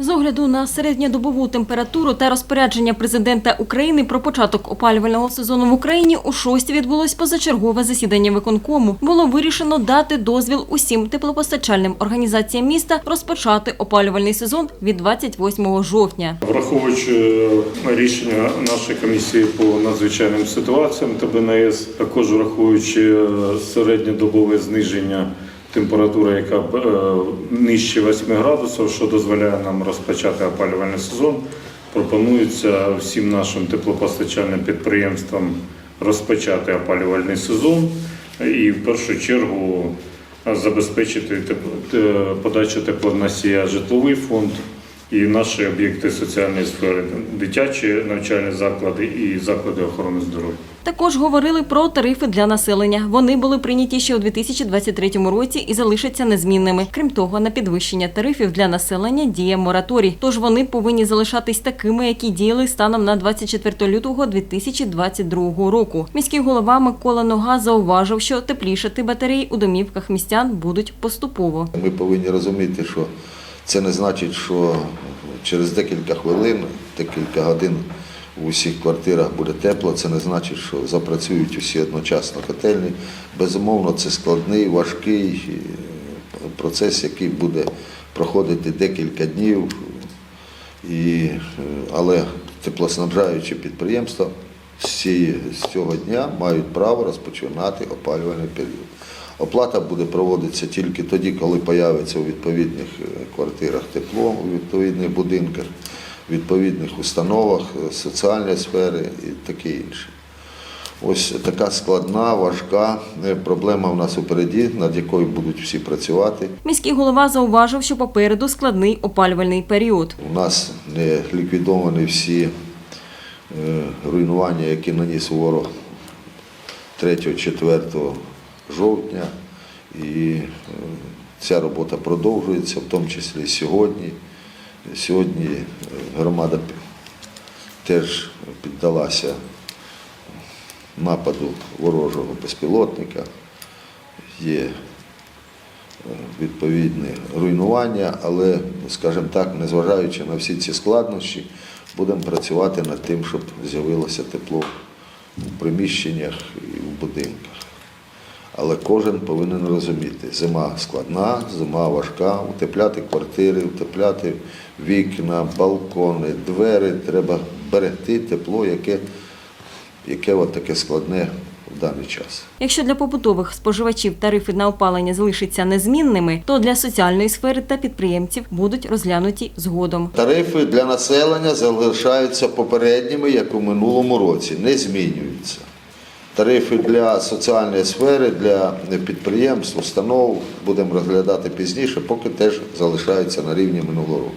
З огляду на середньодобову температуру та розпорядження президента України про початок опалювального сезону в Україні у шості відбулось позачергове засідання виконкому. Було вирішено дати дозвіл усім теплопостачальним організаціям міста розпочати опалювальний сезон від 28 жовтня. Враховуючи е, рішення нашої комісії по надзвичайним ситуаціям та БНС, також враховуючи е, середньодобове зниження температури, яка е, нижче 8 градусів, що дозволяє нам розпочати опалювальний сезон, пропонується всім нашим теплопостачальним підприємствам розпочати опалювальний сезон і в першу чергу забезпечити теп- подачу теплоносія житловий фонд і наші об'єкти соціальної сфери, дитячі навчальні заклади і заклади охорони здоров'я. Також говорили про тарифи для населення. Вони були прийняті ще у 2023 році і залишаться незмінними. Крім того, на підвищення тарифів для населення діє мораторій. Тож вони повинні залишатись такими, які діяли станом на 24 лютого 2022 року. Міський голова Микола Нога зауважив, що теплішати батареї у домівках містян будуть поступово. Ми повинні розуміти, що це не значить, що через декілька хвилин, декілька годин у всіх квартирах буде тепло. Це не значить, що запрацюють усі одночасно котельні. Безумовно, це складний, важкий е, процес, який буде проходити декілька днів. І, е, але теплоснабжаючі підприємства з цього дня мають право розпочинати опалювальний період. Оплата буде проводитися тільки тоді, коли появиться у відповідних е, квартирах тепло, у відповідних будинках, відповідних установах, е, соціальної сфери і таке інше. Ось така складна, важка е, проблема в нас упереді, над якою будуть всі працювати. Міський голова зауважив, що попереду складний опалювальний період. У нас не ліквідовані всі руйнування, які наніс ворог 3-4 жовтня. І е, ця робота продовжується, в тому числі сьогодні. Сьогодні е, громада теж піддалася нападу ворожого безпілотника. Є е, відповідне руйнування, але, скажімо так, незважаючи на всі ці складнощі, будемо працювати над тим, щоб з'явилося тепло у приміщеннях і в будинках. Але кожен повинен розуміти, зима складна, зима важка, утепляти квартири, утепляти вікна, балкони, двері. Треба берегти тепло, яке, яке от таке складне в даний час. Якщо для побутових споживачів тарифи на опалення залишаться незмінними, то для соціальної сфери та підприємців будуть розглянуті згодом. Тарифи для населення залишаються попередніми, як у минулому році, не змінюються. Тарифи для соціальної сфери, для підприємств, установ будемо розглядати пізніше, поки теж залишаються на рівні минулого року.